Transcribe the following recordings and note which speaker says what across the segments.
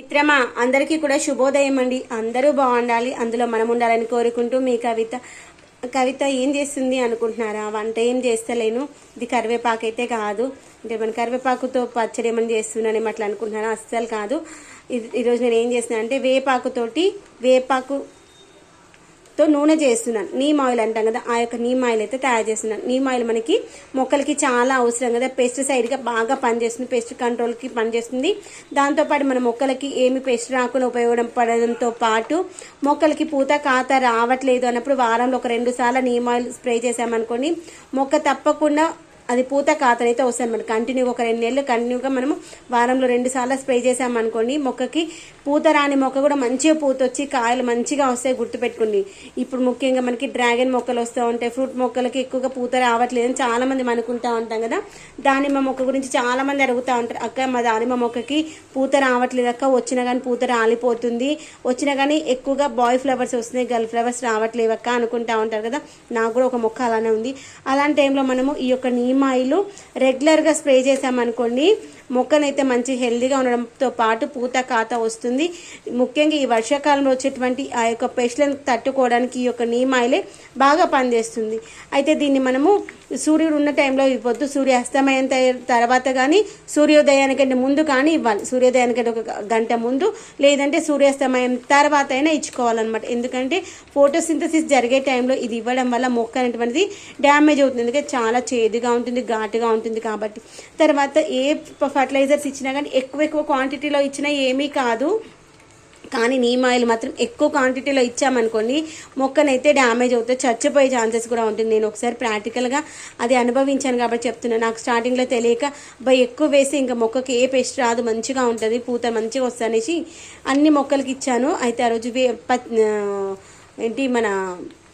Speaker 1: మిత్రమా అందరికీ కూడా శుభోదయం అండి అందరూ బాగుండాలి. అందులో మనం ఉండాలని కోరుకుంటూ మీ కవిత కవిత ఏం చేస్తుంది అనుకుంటున్నారా? వంట ఏం చేస్తలేను. ఇది కరివేపాకు అయితే కాదు. అంటే మన కరివేపాకుతో పచ్చడి ఏమని చేస్తున్నాను అట్లా అనుకుంటున్నారా? అస్సలు కాదు. ఇది- ఈరోజు నేను ఏం చేస్తున్నాను అంటే వేపాకుతోటి వేపాకు తో నూనె చేస్తున్నాను. నీమ్ ఆయిల్ అంటాం కదా ఆ యొక్క నీమ్ ఆయిల్ అయితే తయారు చేస్తున్నాను. నీమ్ ఆయిల్ మనకి మొక్కలకి చాలా అవసరం కదా. పెస్టిసైడ్గా బాగా పనిచేస్తుంది పెస్ట్ కంట్రోల్కి పనిచేస్తుంది. దాంతోపాటు మన మొక్కలకి ఏమి పెస్ట్ రాకుండా ఉపయోగపడడంతో పాటు మొక్కలకి పూత కాత రావట్లేదు అన్నప్పుడు వారంలో ఒక రెండు సార్లు నీమ్ ఆయిల్ స్ప్రే చేసామనుకోండి మొక్క తప్పకుండా అది పూత కాతనైతే వస్తుంది అనమాట కంటిన్యూ ఒక రెండు నెలలు కంటిన్యూగా మనము వారంలో రెండు సార్లు స్ప్రే చేసామనుకోండి మొక్కకి పూత రాని మొక్క కూడా మంచిగా పూత వచ్చి కాయలు మంచిగా వస్తాయి గుర్తుపెట్టుకోండి. ఇప్పుడు ముఖ్యంగా మనకి డ్రాగన్ మొక్కలు వస్తూ ఉంటాయి ఫ్రూట్ మొక్కలకి ఎక్కువగా పూత రావట్లేదు అని చాలామంది అనుకుంటా ఉంటాం కదా. దానిమ్మ మొక్క గురించి చాలామంది అడుగుతూ ఉంటారు అక్క మా దానిమ్మ మొక్కకి పూత రావట్లేదు అక్క వచ్చినా కానీ పూత రాలిపోతుంది వచ్చినా కానీ ఎక్కువగా బాయ్ ఫ్లవర్స్ వస్తున్నాయి గర్ల్ ఫ్లవర్స్ రావట్లేవు అక్క అనుకుంటా ఉంటారు కదా. నాకు కూడా ఒక మొక్క అలానే ఉంది. అలాంటి టైంలో మనము ఈ యొక్క నీమ్ ఆయిల్ రెగ్యులర్గా స్ప్రే చేసామనుకోండి మొక్కనైతే మంచి హెల్దీగా ఉండడంతో పాటు పూత కాత వస్తుంది. ముఖ్యంగా ఈ వర్షాకాలంలో వచ్చేటువంటి ఆ యొక్క పెస్ట్లను తట్టుకోవడానికి ఈ యొక్క నీమాయిలే ఆయిలే బాగా పనిచేస్తుంది. అయితే దీన్ని మనము సూర్యుడు ఉన్న టైంలో ఇవ్వద్దు. సూర్య అస్తమయం తర్వాత కానీ సూర్యోదయానికంటే ముందు కానీ ఇవ్వాలి. సూర్యోదయానికంటే ఒక గంట ముందు లేదంటే సూర్యాస్తమయం తర్వాత అయినా ఇచ్చుకోవాలన్నమాట. ఎందుకంటే ఫోటోసింథసిస్ జరిగే టైంలో ఇది ఇవ్వడం వల్ల మొక్క అనేటువంటిది డ్యామేజ్ అవుతుంది. ఎందుకంటే చాలా చేదుగా ఉంటుంది ఘాటుగా ఉంటుంది కాబట్టి. తర్వాత ఏ ఫర్టిలైజర్స్ ఇచ్చినా కానీ ఎక్కువ ఎక్కువ క్వాంటిటీలో ఇచ్చినా ఏమీ కాదు. కానీ నీమ్ ఆయిల్ మాత్రం ఎక్కువ క్వాంటిటీలో ఇచ్చామనుకోండి మొక్కనైతే డ్యామేజ్ అవుతుంది చచ్చిపోయే ఛాన్సెస్ కూడా ఉంటుంది. నేను ఒకసారి ప్రాక్టికల్గా అది అనుభవించాను కాబట్టి చెప్తున్నాను. నాకు స్టార్టింగ్లో తెలియక బై ఎక్కువ వేసి ఇంకా మొక్కకి ఏ పెస్ట్ రాదు మంచిగా ఉంటుంది పూత మంచిగా వస్తుంది అనేసి అన్ని మొక్కలకి ఇచ్చాను. అయితే ఆ రోజు వే- ఏంటి మన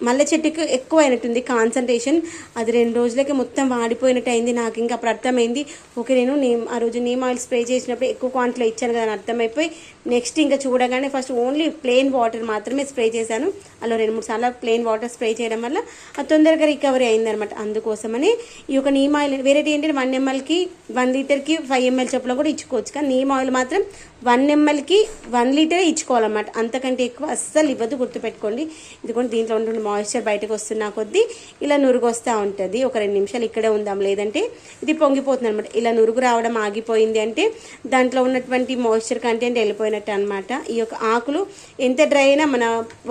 Speaker 1: మల్లె చెట్టుకి ఎక్కువ అయినట్టుంది కాన్సన్ట్రేషన్. అది రెండు రోజులకి మొత్తం వాడిపోయినట్టు అయింది. నాకు ఇంకా అప్పుడు అర్థమైంది. ఓకే నేను నేమ్ ఆ రోజు నేమ్ ఆయిల్ స్ప్రే చేసినప్పుడు ఎక్కువ క్వాంటిటీలో ఇచ్చాను కదా అని అర్థమైపోయి నెక్స్ట్ ఇంకా చూడగానే ఫస్ట్ ఓన్లీ ప్లెయిన్ వాటర్ మాత్రమే స్ప్రే చేశాను. అలా రెండు మూడు సార్లు ప్లెయిన్ వాటర్ స్ప్రే చేయడం వల్ల అది తొందరగా రికవరీ అయిందనమాట అందుకోసమని ఈ యొక్క నీమ్ ఆయిల్ వెరైటీ ఏంటంటే వన్ ఎంఎల్కి వన్ లీటర్కి ఫైవ్ ఎంఎల్ చొప్పున కూడా ఇచ్చుకోవచ్చు. కానీ నీమ్ ఆయిల్ మాత్రం వన్ ఎంఎల్కి వన్ లీటరే ఇచ్చుకోవాలన్నమాట. అంతకంటే ఎక్కువ అస్సలు ఇవ్వద్దు గుర్తుపెట్టుకోండి. ఇదిగోండి దీంట్లో ఉంటున్న మాయిశ్చర్ బయటకు వస్తున్న కొద్దీ ఇలా నురుగు వస్తూ ఉంటుంది. ఒక రెండు నిమిషాలు ఇక్కడే ఉందాం. లేదంటే ఇది పొంగిపోతుంది అనమాట ఇలా నురుగు రావడం ఆగిపోయింది అంటే దాంట్లో ఉన్నటువంటి మాయిశ్చర్ కంటెంట్ వెళ్ళిపోయినట్టు అనమాట ఈ యొక్క ఆకులు ఎంత డ్రై అయినా మన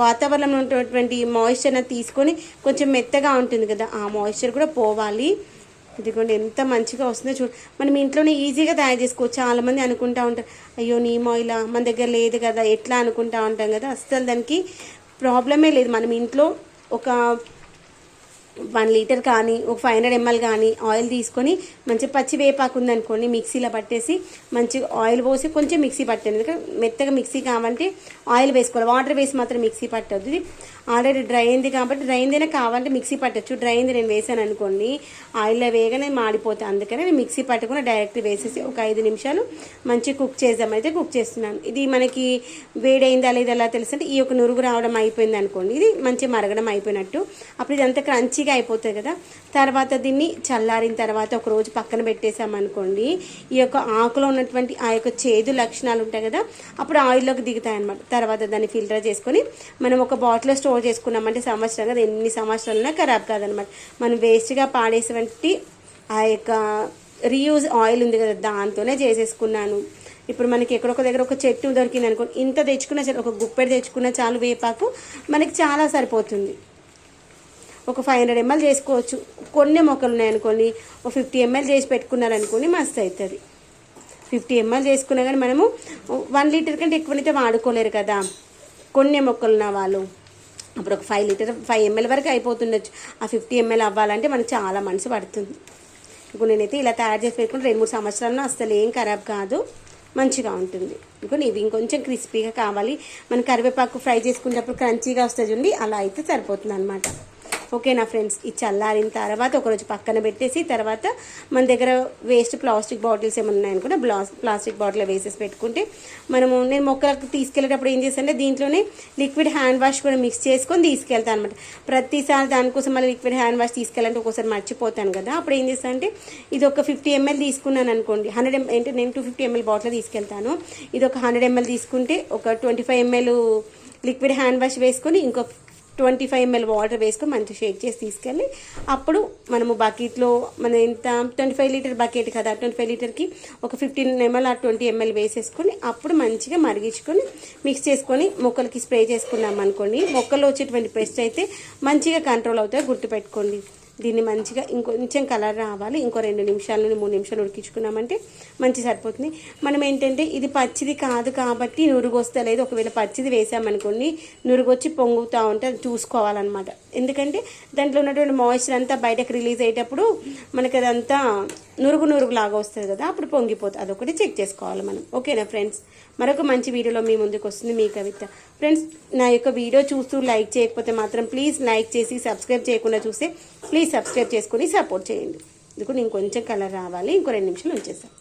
Speaker 1: వాతావరణంలో ఉన్నటువంటి మాయిశ్చర్ని తీసుకొని కొంచెం మెత్తగా ఉంటుంది కదా ఆ మాయిశ్చర్ కూడా పోవాలి. ఇదిగోండి ఎంత మంచిగా వస్తుందో చూడు. మనం ఇంట్లోనే ఈజీగా తయారు చేసుకోవచ్చు. చాలామంది అనుకుంటా ఉంటారు అయ్యో నీమ్ ఆయిల్ మన దగ్గర లేదు కదా ఎట్లా అనుకుంటా ఉంటాం కదా. అస్సలు దానికి ప్రాబ్లమే లేదు. మనం ఇంట్లో ఒక వన్ లీటర్ కానీ ఒక ఫైవ్ హండ్రెడ్ ఎంఎల్ కానీ ఆయిల్ తీసుకొని మంచి పచ్చి వేపాకు ఉందనుకోండి మిక్సీలో పట్టేసి మంచిగా ఆయిల్ పోసి కొంచెం మిక్సీ పట్టండి ఎందుకంటే మెత్తగా మిక్సీ కావాలంటే ఆయిల్ వేసుకోవాలి. వాటర్ వేసి మాత్రం మిక్సీ పట్టద్దు. ఆల్రెడీ డ్రై అయింది కాబట్టి డ్రై అయిందైనా కావాలంటే మిక్సీ పట్టచ్చు. డ్రై అయింది నేను వేసాను అనుకోండి. ఆయిల్లో వేయగానే మాడిపోతాయి అందుకనే నేను మిక్సీ పట్టకుండా డైరెక్ట్ వేసేసి ఒక ఐదు నిమిషాలు మంచిగా కుక్ చేద్దాం అయితే కుక్ చేస్తున్నాను. ఇది మనకి వేడైందా లేదా ఎలా తెలుసు అంటే ఈ యొక్క నురుగు రావడం అయిపోయింది అనుకోండి. ఇది మంచిగా మరగడం అయిపోయినట్టు. అప్పుడు ఇది అంతా క్రంచీగా అయిపోతుంది కదా. తర్వాత దీన్ని చల్లారిన తర్వాత ఒక రోజు పక్కన పెట్టేసామనుకోండి ఈ యొక్క ఆకులో ఉన్నటువంటి ఆ యొక్క చేదు లక్షణాలు ఉంటాయి కదా అప్పుడు ఆయిల్లోకి దిగుతాయి అనమాట తర్వాత దాన్ని ఫిల్టర్ చేసుకొని మనం ఒక బాటిల్లో స్టోర్ చేసుకున్నామంటే సంవత్సరం కదా ఎన్ని సంవత్సరాలైనా ఖరాబ్ కాదనమాట. మనం వేస్ట్గా పాడేసినటువంటి ఆ యొక్క రీయూజ్ ఆయిల్ ఉంది కదా దాంతోనే చేసేసుకున్నాను. ఇప్పుడు మనకి ఎక్కడొక దగ్గర ఒక చెట్టు దొరికింది అనుకోండి ఇంత తెచ్చుకున్నా సరే ఒక గుప్పెడు తెచ్చుకున్నా చాలు వేపాకు మనకి చాలా సరిపోతుంది. ఒక ఫైవ్ హండ్రెడ్ ఎంఎల్ చేసుకోవచ్చు. కొన్ని మొక్కలు ఉన్నాయనుకోండి ఒక ఫిఫ్టీ ఎంఎల్ చేసి పెట్టుకున్నారనుకోండి మస్తు అవుతుంది ఫిఫ్టీ ఎంఎల్ చేసుకున్నా కానీ మనము వన్ లీటర్ కంటే ఎక్కువనైతే వాడుకోలేరు కదా. కొన్ని మొక్కలు ఉన్న వాళ్ళు. అప్పుడు ఒక ఫైవ్ లీటర్ ఫైవ్ ఎంఎల్ వరకు అయిపోతుండొచ్చు. ఆ ఫిఫ్టీ ఎంఎల్ అవ్వాలంటే మనకు చాలా మనసు పడుతుంది. ఇప్పుడు నేనైతే ఇలా తయారు చేసి పెట్టుకుంటే రెండు మూడు సంవత్సరాల్లో అసలు ఏం ఖరాబ్ కాదు. మంచిగా ఉంటుంది. ఇంకొని ఇవి ఇంకొంచెం క్రిస్పీగా కావాలి. మన కరివేపాకు ఫ్రై చేసుకునేటప్పుడు క్రంచీగా వస్తుంది అలా అయితే సరిపోతుంది అనమాట ఓకేనా ఫ్రెండ్స్ ఇది చల్లారిన తర్వాత ఒకరోజు పక్కన పెట్టేసి తర్వాత మన దగ్గర వేస్ట్ ప్లాస్టిక్ బాటిల్స్ ఏమైనా ఉన్నాయనుకుంటే బ్లాస్ ప్లాస్టిక్ బాటిల్ వేసేసి పెట్టుకుంటే మనము నేను మొక్కలకు తీసుకెళ్ళేటప్పుడు ఏం చేస్తానంటే దీంట్లోనే లిక్విడ్ హ్యాండ్ వాష్ కూడా మిక్స్ చేసుకొని తీసుకెళ్తాను అనమాట ప్రతిసారి దానికోసం మళ్ళీ లిక్విడ్ హ్యాండ్ వాష్ తీసుకెళ్ళాలంటే ఒకసారి మర్చిపోతాను కదా. అప్పుడు ఏం చేస్తాను అంటే ఇది ఒక ఫిఫ్టీ ఎంఎల్ తీసుకున్నాను అనుకోండి. హండ్రెడ్ ఎం అంటే నేను టూ ఫిఫ్టీ ఎంఎల్ బాటిల్ తీసుకెళ్తాను. ఇది ఒక హండ్రెడ్ ఎంఎల్ తీసుకుంటే ఒక twenty five ML liquid hand wash వేసుకొని ఇంకో ట్వంటీ ఫైవ్ ఎంఎల్ వాటర్ వేసుకొని మంచిగా షేక్ చేసి తీసుకెళ్ళి అప్పుడు మనము బకెట్లో మన ఎంత ట్వంటీ ఫైవ్ లీటర్ బకెట్ కదా ట్వంటీ ఫైవ్ లీటర్కి ఒక ఫిఫ్టీన్ ఎంఎల్ ఆ ట్వంటీ ఎంఎల్ వేసేసుకొని అప్పుడు మంచిగా మరిగించుకొని మిక్స్ చేసుకొని మొక్కలకి స్ప్రే చేసుకున్నాం అనుకోండి మొక్కల్లో వచ్చేటువంటి పెస్ట్ అయితే మంచిగా కంట్రోల్ అవుతాయి గుర్తుపెట్టుకోండి. దీన్ని మంచిగా ఇంకొంచెం కలర్ రావాలి. ఇంకో రెండు నిమిషాలు మూడు నిమిషాలు ఉడికించుకున్నామంటే మంచి సరిపోతుంది. మనం ఏంటంటే ఇది పచ్చిది కాదు కాబట్టి నురుగు వస్తలేదు ఒకవేళ పచ్చిది వేసామనుకోండి నురుగు వచ్చి పొంగుతూ ఉంటే అది చూసుకోవాలన్నమాట. ఎందుకంటే దాంట్లో ఉన్నటువంటి మాయిశ్చర్ అంతా బయటకు రిలీజ్ అయ్యేటప్పుడు మనకి అదంతా నురుగు నురుగు లాగా వస్తుంది కదా అప్పుడు పొంగిపోతుంది అదొకటి చెక్ చేసుకోవాలి మనం. ఓకేనా ఫ్రెండ్స్ మరొక మంచి వీడియోలో మీ ముందుకు వస్తుంది మీ కవిత. ఫ్రెండ్స్ నా యొక్క వీడియో చూస్తూ లైక్ చేయకపోతే మాత్రం ప్లీజ్ లైక్ చేసి సబ్స్క్రైబ్ చేయకుండా చూస్తే ప్లీజ్ సబ్స్క్రైబ్ చేసుకుని సపోర్ట్ చేయండి. ఇందుకు నేను కొంచెం కలర్ రావాలి ఇంకో రెండు నిమిషాలు ఉంచేస్తాను